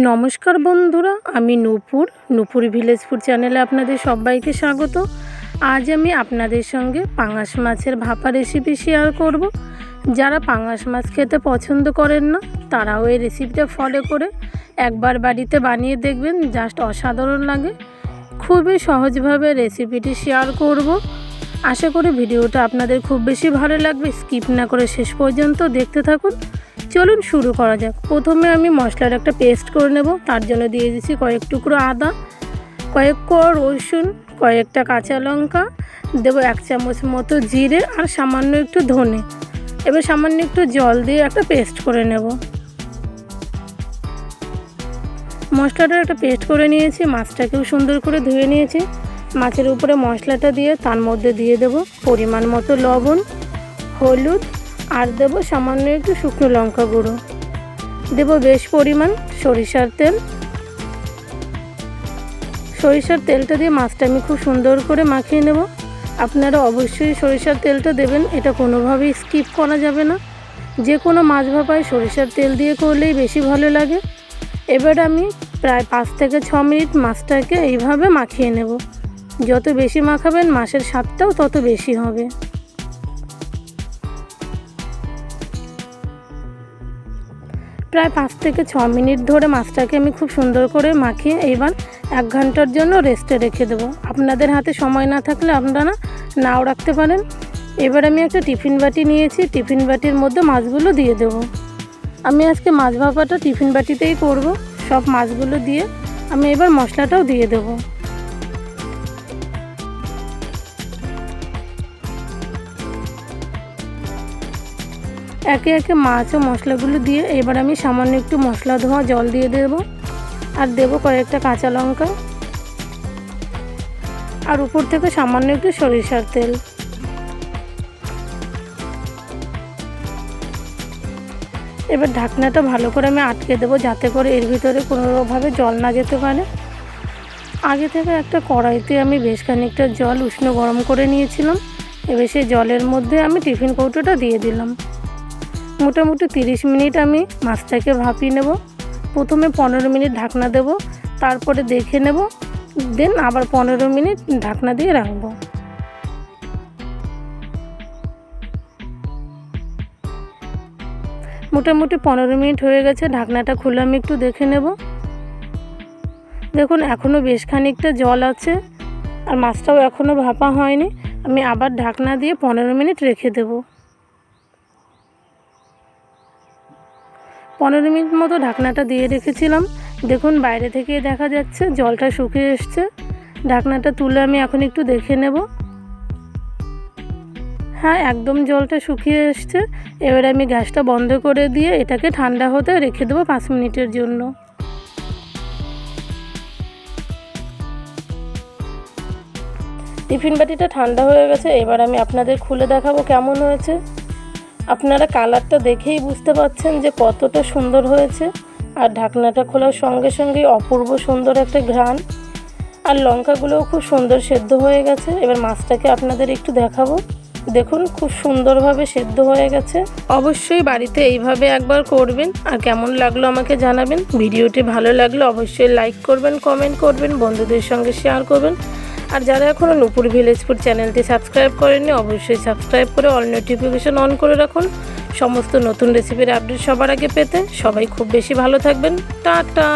নমস্কার বন্ধুরা, আমি নূপুর নূপুর ভিলেজ ফুড চ্যানেলে আপনাদের সবাইকে স্বাগত। আজ আমি আপনাদের সঙ্গে পাঙাশ মাছের ভাপা রেসিপি শেয়ার করব। যারা পাঙাশ মাছ খেতে পছন্দ করেন না, তারাও এই রেসিপিটা ফলো করে একবার বাড়িতে বানিয়ে দেখবেন জাস্ট অসাধারণ লাগে। খুবই সহজভাবে রেসিপিটি শেয়ার করব। আশা করি ভিডিওটা আপনাদের খুব বেশি ভালো লাগবে। স্কিপ না করে শেষ পর্যন্ত দেখতে থাকুন। চলুন শুরু করা যাক। প্রথমে আমি মশলার একটা পেস্ট করে নেব। তার জন্য দিয়ে দিচ্ছি কয়েক টুকরো আদা, কয়েক কোয়া রসুন, কয়েকটা কাঁচা লঙ্কা, দেবো এক চামচ মতো জিরে আর সামান্য একটু ধনে। এবার সামান্য একটু জল দিয়ে একটা পেস্ট করে নেব। মশলাটার একটা পেস্ট করে নিয়েছি। মাছটাকেও সুন্দর করে ধুয়ে নিয়েছি। মাছের উপরে মশলাটা দিয়ে তার মধ্যে দিয়ে দেব পরিমাণ মতো লবণ, হলুদ আর দেবো সামান্য একটু শুকনো লঙ্কা গুঁড়ো। দেবো বেশ পরিমাণ সরিষার তেল। সরিষার তেলটা দিয়ে মাছটা আমি খুব সুন্দর করে মাখিয়ে নেব। আপনারা অবশ্যই সরিষার তেলটা দেবেন, এটা কোনোভাবেই স্কিপ করা যাবে না। যে কোনো মাছ ভাপায় সরিষার তেল দিয়ে করলেই বেশি ভালো লাগে। এবার আমি প্রায় পাঁচ থেকে ছ মিনিট মাছটাকে এইভাবে মাখিয়ে নেব। যত বেশি মাখাবেন, মাছের স্বাদটাও তত বেশি হবে। প্রায় পাঁচ থেকে ছ মিনিট ধরে মাছটাকে আমি খুব সুন্দর করে মাখিয়ে এইবার এক ঘণ্টার জন্য রেস্টে রেখে দেবো। আপনাদের হাতে সময় না থাকলে আপনারা নাও রাখতে পারেন। এবার আমি একটা টিফিন বাটি নিয়েছি, টিফিন বাটির মধ্যে মাছগুলো দিয়ে দেবো। আমি আজকে মাছ ভাপাটা টিফিন বাটিতেই করব। সব মাছগুলো দিয়ে আমি এবার মশলাটাও দিয়ে দেবো। একে একে মাছ ও মশলাগুলো দিয়ে এবার আমি সামান্য একটু মশলা ধোয়া জল দিয়ে দেবো। আর দেবো কয়েকটা কাঁচা লঙ্কা। আর উপর থেকে সামান্য একটু সরিষার তেল। এবার ঢাকনাটা ভালো করে আমি আটকে দেবো যাতে করে এর ভিতরে কোনোভাবে জল না যেতে পারে। আগে থেকে একটা কড়াইতে আমি বেশ খানিকটা জল উষ্ণ গরম করে নিয়েছিলাম। এবার সেই জলের মধ্যে আমি টিফিন কৌটোটা দিয়ে দিলাম। মোটামুটি তিরিশ মিনিট আমি মাছটাকে ভাপিয়ে নেব। প্রথমে পনেরো মিনিট ঢাকনা দেব, তারপরে দেখে নেব, দেন আবার পনেরো মিনিট ঢাকনা দিয়ে রাখব। মোটামুটি পনেরো মিনিট হয়ে গেছে, ঢাকনাটা খুলে আমি একটু দেখে নেব। দেখুন এখনও বেশ খানিকটা জল আছে, আর মাছটাও এখনও ভাপা হয়নি। আমি আবার ঢাকনা দিয়ে পনেরো মিনিট রেখে দেবো। পনেরো মিনিট মতো ঢাকনাটা দিয়ে রেখেছিলাম। দেখুন, বাইরে থেকে দেখা যাচ্ছে, জলটা শুকিয়ে এসছে। ঢাকনাটা তুলে আমি এখন একটু দেখে নেব। হ্যাঁ একদম জলটা শুকিয়ে এসছে। এবার আমি গ্যাসটা বন্ধ করে দিয়ে এটাকে ঠান্ডা হতে রেখে দেবো পাঁচ মিনিটের জন্য। টিফিন বাটিটা ঠান্ডা হয়ে গেছে। এবার আমি আপনাদের খুলে দেখাবো কেমন হয়েছে। আপনারা কালারটা দেখেই বুঝতে পাচ্ছেন যে কতটা সুন্দর হয়েছে। আর ঢাকনাটা খোলার সঙ্গে সঙ্গেই অপূর্ব সুন্দর একটা ঘ্রাণ। আর লঙ্কাগুলোও খুব সুন্দর সেদ্ধ হয়ে গেছে। এবার মাছটাকে আপনাদের একটু দেখাবো। দেখুন, খুব সুন্দরভাবে সেদ্ধ হয়ে গেছে। অবশ্যই বাড়িতে এইভাবে একবার করবেন। আর কেমন লাগল আমাকে জানাবেন। ভিডিওটি ভালো লাগলে অবশ্যই লাইক করবেন, কমেন্ট করবেন, বন্ধুদের সঙ্গে শেয়ার করবেন। আর যারা এখনও নুপুর ভিলেজপুর চ্যানেলটি সাবস্ক্রাইব করেননি, অবশ্যই সাবস্ক্রাইব করে অল নোটিফিকেশন অন করে রাখুন। সমস্ত নতুন রেসিপির আপডেট সবার আগে পেতে সবাই খুব বেশি ভালো থাকবেন। টাটা!